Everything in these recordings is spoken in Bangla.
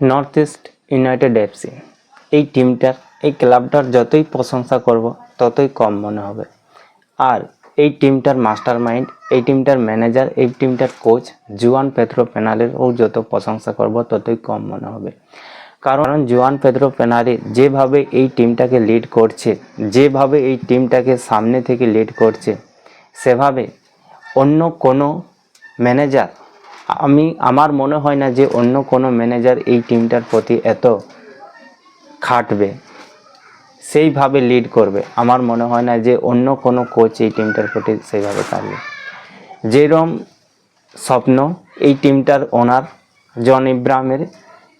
নর্থ ইস্ট ইউনাইটেড এফসি এই টিমটার এই ক্লাবটার যতই প্রশংসা করব, ততই কম মনে হবে। আর এই টিমটার মাস্টার মাইন্ড এই টিমটার ম্যানেজার এই টিমটার কোচ জুয়ান পেত্রো ও যত প্রশংসা করব, ততই কম মনে হবে। কারণ জুয়ান পেদ্রো পেনারি যেভাবে এই টিমটাকে লিড করছে, যেভাবে এই টিমটাকে সামনে থেকে লিড করছে, সেভাবে অন্য কোনো ম্যানেজার আমি, আমার মনে হয় না যে অন্য কোনো ম্যানেজার এই টিমটার প্রতি এত খাটবে। সেইভাবে লিড করবে। আমার মনে হয় না যে অন্য কোনো কোচ এই টিমটার প্রতি সেইভাবে কাটবে যেরম স্বপ্ন, এই টিমটার ওনার জন ইব্রাহিমের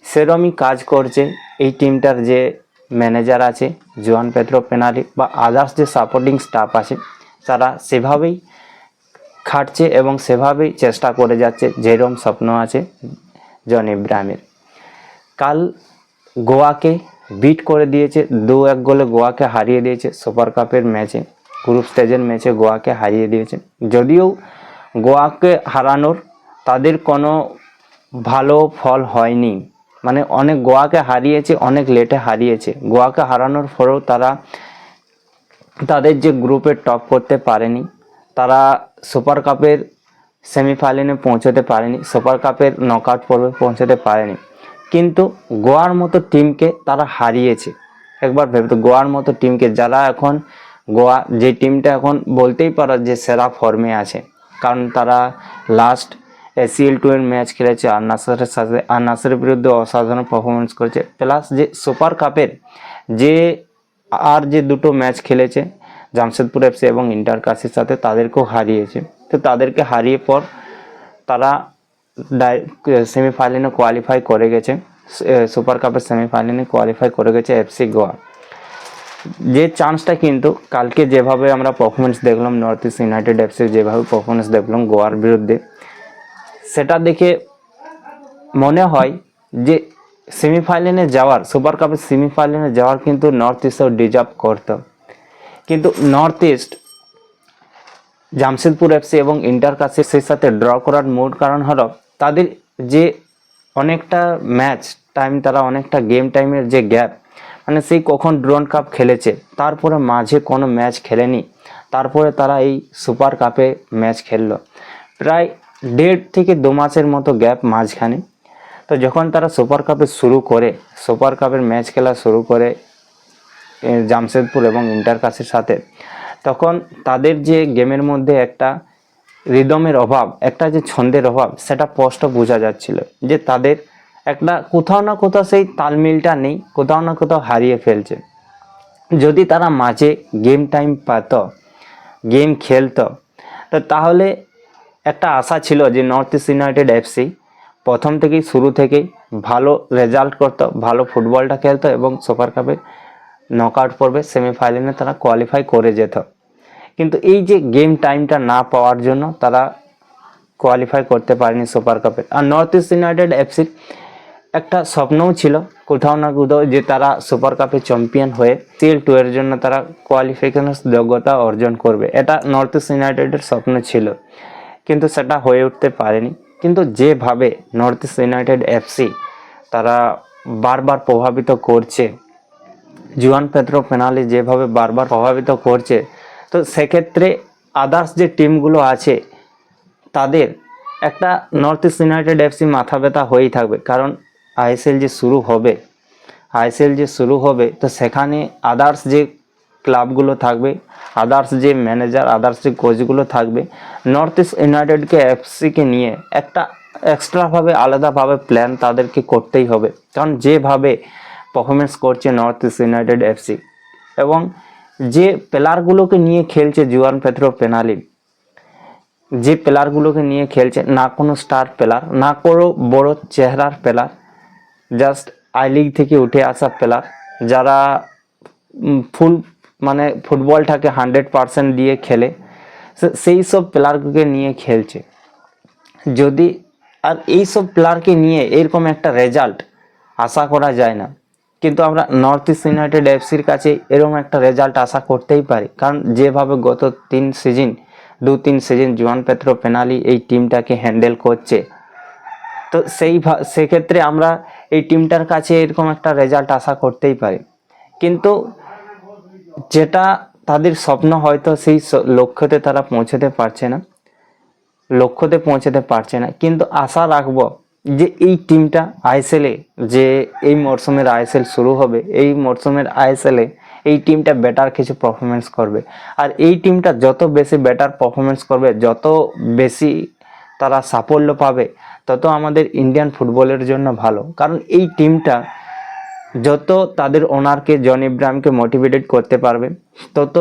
সেরমই কাজ করছে এই টিমটার যে ম্যানেজার আছে জোয়ান পেত্রো পেনালি বা আদার্স যে সাপোর্টিং স্টাফ আছে, তারা সেভাবেই খাটছে এবং সেভাবেই চেষ্টা করে যাচ্ছে, যেরম স্বপ্ন আছে জন ইব্রাহিমের কাল গোয়াকে বিট করে দিয়েছে দু এক গোলে গোয়াকে হারিয়ে দিয়েছে সুপার কাপের ম্যাচে গ্রুপ স্টেজের ম্যাচে গোয়াকে হারিয়ে দিয়েছে। যদিও গোয়াকে হারানোর তাদের কোনো ভালো ফল হয়নি। মানে অনেক গোয়াকে হারিয়েছে, অনেক লেটে হারিয়েছে। গোয়াকে হারানোর পরেও তারা তাদের যে গ্রুপে টপ করতে পারেনি। তারা সুপার কাপের সেমিফাইনালে পৌঁছতে পারেনি, সুপার কাপের নকআউট পর্বে পৌঁছতে পারেনি। কিন্তু গোয়ার মতো টিমকে তারা হারিয়েছে। একবার ভেবে তো গোয়ার মতো টিমকে যারা এখন গোয়া, যে টিমটা এখন বলতেই পারো যে সেরা ফর্মে আছে। কারণ তারা লাস্ট এসিএল টু এর ম্যাচ খেলেছে, আর নাসারের সাথে, আর নাসারের বিরুদ্ধে অসাধারণ পারফরমেন্স করেছে। প্লাস যে সুপার কাপের যে, আর যে দুটো ম্যাচ খেলেছে জামশেদপুর এফসি এবং ইন্টার কাশির সাথে তাদেরকেও হারিয়েছে। তো তাদেরকে হারিয়ে পর তারা সেমিফাইনালে কোয়ালিফাই করে গেছে। সুপার কাপের সেমিফাইনালে কোয়ালিফাই করে গেছে এফসি গোয়া। যে চান্সটা কিন্তু কালকে যেভাবে আমরা পারফরমেন্স দেখলাম নর্থ ইস্ট ইউনাইটেড এফসির যেভাবে পারফরমেন্স দেখলাম গোয়ার বিরুদ্ধে, সেটা দেখে মনে হয় যে সেমিফাইনালে যাওয়ার, সুপার কাপের সেমিফাইনালে যাওয়ার কিন্তু নর্থ ইস্টও ডিজার্ভ করতো। কিন্তু নর্থ ইস্ট জামশেদপুর এফসি এবং ইন্টার কাশির সাথে ড্র করার মূল কারণ হলো তাদের যে অনেকটা ম্যাচ টাইম তারা অনেকটা গেম টাইমের যে গ্যাপ মানে সেই কখন ড্রোন কাপ খেলেছে, তারপরে মাঝে কোনো ম্যাচ খেলেনি, তারপরে তারা এই সুপার কাপে ম্যাচ খেললো। প্রায় দেড় থেকে দু মাসের মতো গ্যাপ মাঝখানে। তো যখন তারা সুপার কাপে শুরু করে সুপার কাপের ম্যাচ খেলা শুরু করে জামশেদপুর এবং ইন্টার কাসের সাথে। তখন তাদের যে গেমের মধ্যে একটা রিদমের অভাব, একটা যে ছন্দের অভাব, সেটা স্পষ্ট বোঝা যাচ্ছিল যে তাদের একটা কোথাও না কোথাও সেই তালমিলটা নেই, কোথাও না কোথাও হারিয়ে ফেলছে। যদি তারা মাঝে গেম টাইম পেত গেম খেলতো, তো তাহলে একটা আশা ছিল যে নর্থ ইস্ট ইউনাইটেড এফসি প্রথম থেকেই, শুরু থেকেই ভালো রেজাল্ট করতো, ভালো ফুটবলটা খেলতো এবং সুপার কাপে নকআউট পর্বে সেমিফাইনালে তারা কোয়ালিফাই করে যেত। কিন্তু এই যে গেম টাইমটা না পাওয়ার জন্য তারা কোয়ালিফাই করতে পারেনি সুপার কাপে আর নর্থ ইস্ট ইউনাইটেড এফসির একটা স্বপ্নও ছিল, কোথাও না কোথাও যে তারা সুপার কাপে চ্যাম্পিয়ন হয়ে সিএল টু এর জন্য তারা কোয়ালিফিকেশনের যোগ্যতা অর্জন করবে। এটা নর্থ ইস্ট ইউনাইটেডের স্বপ্ন ছিল, কিন্তু সেটা হয়ে উঠতে পারেনি। কিন্তু যেভাবে নর্থ ইস্ট ইউনাইটেড এফসি তারা বারবার প্রভাবিত করছে জুয়ান পেত্রো পেনালি যেভাবে বারবার প্রভাবিত করছে, তো সেক্ষেত্রে আদার্স যে টিমগুলো আছে, তাদের একটা নর্থ ইস্ট ইউনাইটেড এফসি মাথা ব্যথা হয়েই থাকবে। কারণ আইএসএল যে শুরু হবে আইএসএল যে শুরু হবে, তো সেখানে আদার্স যে ক্লাবগুলো থাকবে আদার্স যে ম্যানেজার আদার্স যে কোচগুলো থাকবে নর্থ ইস্ট ইউনাইটেডকে এফসিকে নিয়ে একটা এক্সট্রাভাবে আলাদাভাবে প্ল্যান তাদেরকে করতেই হবে। কারণ যেভাবে পারফরমেন্স করছে নর্থ ইস্ট ইউনাইটেড এফসি এবং যে প্লেয়ারগুলোকে নিয়ে খেলছে জুয়ান পেত্রো পেনালি, যে প্লেয়ারগুলোকে নিয়ে খেলছে না কোনো স্টার প্লেয়ার না কোনো বড় চেহারার প্লেয়ার জাস্ট আই লিগ থেকে উঠে আসা প্লেয়ার যারা ফুল মানে ফুটবলটাকে হান্ড্রেড পার্সেন্ট দিয়ে খেলে সেই সব প্লেয়ারকে নিয়ে খেলছে। যদি, আর এই সব প্লেয়ারকে নিয়ে এরকম একটা রেজাল্ট আশা করা যায় না। কিন্তু আমরা নর্থ ইস্ট ইউনাইটেড এফসির কাছে এরকম একটা রেজাল্ট আশা করতেই পারি। কারণ যেভাবে গত তিন সিজন দু তিন সিজন জুয়ান পেত্রো পেনালি এই টিমটাকে হ্যান্ডেল করছে। তো সেই সেক্ষেত্রে আমরা এই টিমটার কাছে এরকম একটা রেজাল্ট আশা করতেই পারি। কিন্তু যেটা তাদের স্বপ্ন হয়তো সেই লক্ষ্যতে তারা পৌঁছতে পারছে না। লক্ষ্যতে পৌঁছাতে পারছে না। কিন্তু আশা রাখব যে এই টিমটা আইএসএলে যে এই মরশুমের আইএসএল শুরু হবে, এই মরশুমের আইএসএলে এই টিমটা বেটার কিছু পারফরমেন্স করবে। আর এই টিমটা যত বেশি বেটার পারফরমেন্স করবে, যত বেশি তারা সাফল্য পাবে, তত আমাদের ইন্ডিয়ান ফুটবলের জন্য ভালো। কারণ এই টিমটা যত তাদের ওনারকে জন ইব্রাহিমকে মোটিভেটেড করতে পারবে, তত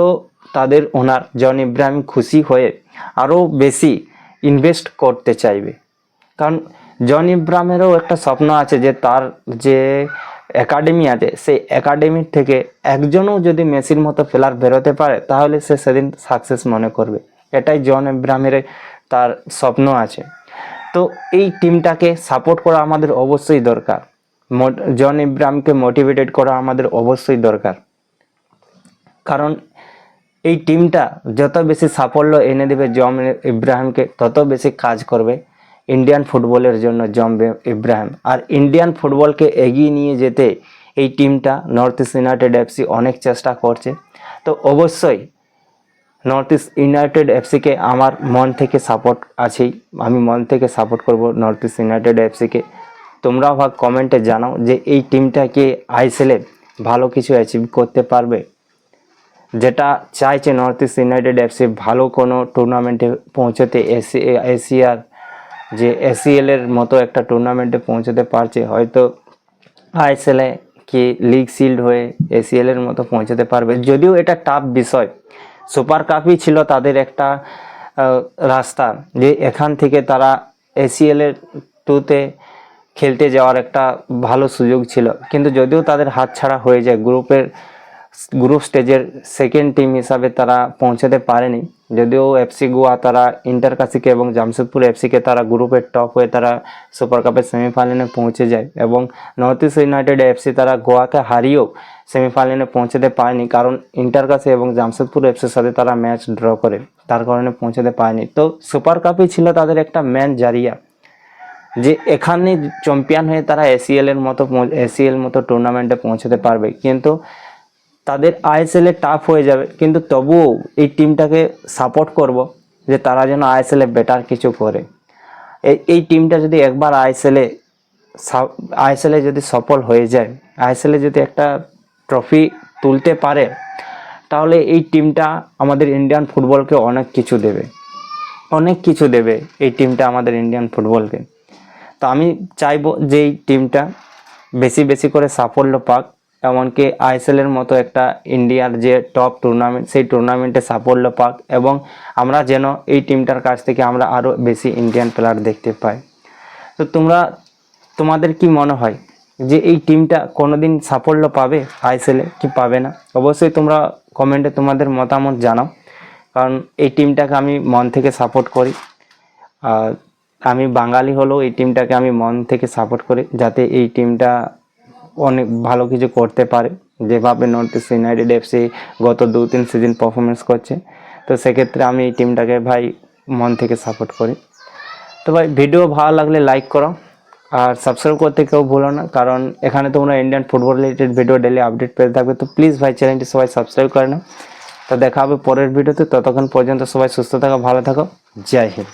তাদের ওনার জন ইব্রাহিম খুশি হয়ে আরও বেশি ইনভেস্ট করতে চাইবে। কারণ জন ইব্রাহিমেরও একটা স্বপ্ন আছে যে তার যে একাডেমি আছে, সেই একাডেমির থেকে একজনও যদি মেসির মতো প্লেয়ার বেরোতে পারে, তাহলে সে সেদিন সাকসেস মনে করবে। এটাই জন ইব্রাহিমের তার স্বপ্ন আছে। তো এই টিমটাকে সাপোর্ট করা আমাদের অবশ্যই দরকার। জন ইব্রাহিমকে মোটিভেটেড করা আমাদের অবশ্যই দরকার। কারণ এই টিমটা যত বেশি সাফল্য এনে দেবে জন ইব্রাহিমকে তত বেশি কাজ করবে। ইন্ডিয়ান ফুটবলের জন্য জম বে- ইব্রাহিম। আর ইন্ডিয়ান ফুটবলকে এগিয়ে নিয়ে যেতে এই টিমটা নর্থ ইস্ট ইউনাইটেড এফসি অনেক চেষ্টা করছে। তো অবশ্যই নর্থ ইস্ট ইউনাইটেড এফসিকে আমার মন থেকে সাপোর্ট আছেই। আমি মন থেকে সাপোর্ট করব নর্থ ইস্ট ইউনাইটেড এফসিকে তোমরাও ভাগ কমেন্টে জানাও যে এই টিমটাকে আইসেলে ভালো কিছু অ্যাচিভ করতে পারবে। যেটা চাইছে নর্থ ইস্ট ইউনাইটেড এফসি ভালো কোনো টুর্নামেন্টে পৌঁছতে এসি এশিয়ার যে এসিএল এর মতো একটা টুর্নামেন্টে পৌঁছতে পারছে, হয়তো আইএসএলে কি লিগ শিল্ড হয়ে এসিএল এর মতো পৌঁছতে পারবে। যদিও এটা টাফ বিষয় সুপার কাপই ছিল তাদের একটা রাস্তা যে এখান থেকে তারা এসিএল এর টুতে খেলতে যাওয়ার একটা ভালো সুযোগ ছিল। কিন্তু যদিও তাদের হাতছাড়া হয়ে যায় গ্রুপের গ্রুপ স্টেজের সেকেন্ড টিম হিসাবে তারা পৌঁছাতে পারেনি। যদিও এফসি গোয়া তারা ইন্টার কাশিকে এবং জামশেদপুর এফসিকে তারা গ্রুপের টপ হয়ে তারা সুপার কাপের সেমিফাইনালে পৌঁছে যায় এবং নর্থ ইস্ট ইউনাইটেড এফসি তারা গোয়াকে হারিয়েও সেমিফাইনালে পৌঁছাতে পারেনি কারণ ইন্টার কাশি এবং জামশেদপুর এফসির সাথে তারা ম্যাচ ড্র করে, তার কারণে পৌঁছাতে পারেনি। তো সুপার কাপই ছিল তাদের একটা ম্যান জারিয়া, যে এখানে চ্যাম্পিয়ন হয়ে তারা এসিএল এর মতো এসিএল মতো টুর্নামেন্টে পৌঁছাতে পারবে। কিন্তু তাদের আইএসএল টাফ হয়ে যাবে। কিন্তু তবুও এই টিমটাকে সাপোর্ট করব যে তারা যেন আইএসএল বেটার কিছু করে। এই টিমটা যদি একবার আইএসএল আইএসএল যদি সফল হয়ে যায় আইএসএল যদি একটা ট্রফি তুলতে পারে, তাহলে এই টিমটা আমাদের ইন্ডিয়ান ফুটবলকে অনেক কিছু দেবে। অনেক কিছু দেবে এই টিমটা আমাদের ইন্ডিয়ান ফুটবলকে তো আমি চাইব যে এই টিমটা বেশি বেশি করে সাফল্য পাক। এমনকি আইএসএল এর মতো একটা ইন্ডিয়ার যে টপ টুর্নামেন্ট সেই টুর্নামেন্টে সাফল্য পাক এবং আমরা যেন এই টিমটার কাছ থেকে আমরা আরও বেশি ইন্ডিয়ান প্লেয়ার দেখতে পাই। তো তোমরা, তোমাদের কি মনে হয় যে এই টিমটা কোনোদিন সাফল্য পাবে? আইএসএলে কি পাবে না? অবশ্যই তোমরা কমেন্টে তোমাদের মতামত জানাও। কারণ এই টিমটাকে আমি মন থেকে সাপোর্ট করি। আমি বাঙালি হলেও এই টিমটাকে আমি মন থেকে সাপোর্ট করি। যাতে এই টিমটা অনেক ভালো কিছু করতে পারে। যেভাবে নর্থ ইস্ট ইউনাইটেড এফসি গত দু তিন সিজন পারফরমেন্স করছে, তো সেক্ষেত্রে আমি এই টিমটাকে ভাই মন থেকে সাপোর্ট করি। তো ভাই ভিডিও ভালো লাগলে লাইক করো। আর সাবস্ক্রাইব করতে কেউ ভুলো না, কারণ এখানে তোমরা Indian football related video daily update পেতে থাকবে। তো প্লিজ ভাই চ্যানেলটি সবাই সাবস্ক্রাইব করে নাও। তো দেখা হবে পরের ভিডিওতে ততক্ষণ পর্যন্ত সবাই সুস্থ থাকো, ভালো থাকো। জয় হিন্দ।